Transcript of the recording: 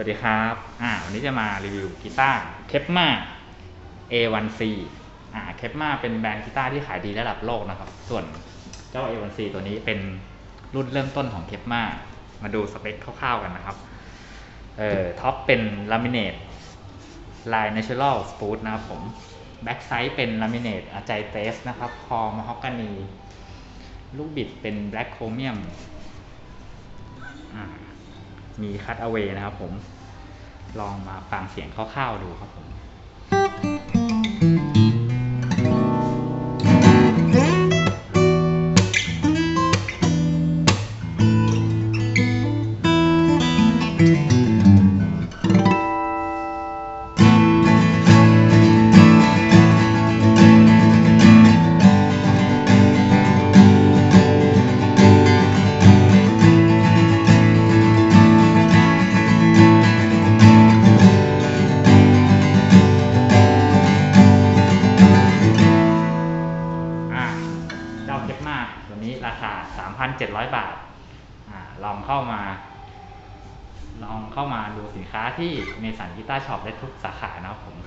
สวัสดีครับ อ่า วันนี้จะมารีวิวกีตาร์เคปมา A1C อ่า เคปมาเป็นแบรนด์กีตาร์ที่ขายดีระดับโลกนะครับ ส่วนเจ้า A1C ตัวนี้เป็นรุ่นเริ่มต้นของเคปมา มาดูสเปคคร่าวๆกันนะครับ เอ่อ ท็อปเป็นลามิเนตลาย Natural Spruce นะครับผม แบ็กไซด์เป็นลามิเนตอาจายเตสนะครับ คอมฮอกกานี ลูกบิดเป็นแบล็กโครเมียม มีคัตเอาเวนะครับผม ลองมาฟังเสียงคร่าวๆดูครับผมอ่า เจ้าเคปมาตัวนี้ราคา 3,700 บาทอ่าลองเข้ามา ลองเข้ามาดูสินค้าที่เมสันกีตาร์ช็อปได้ทุกสาขานะครับผม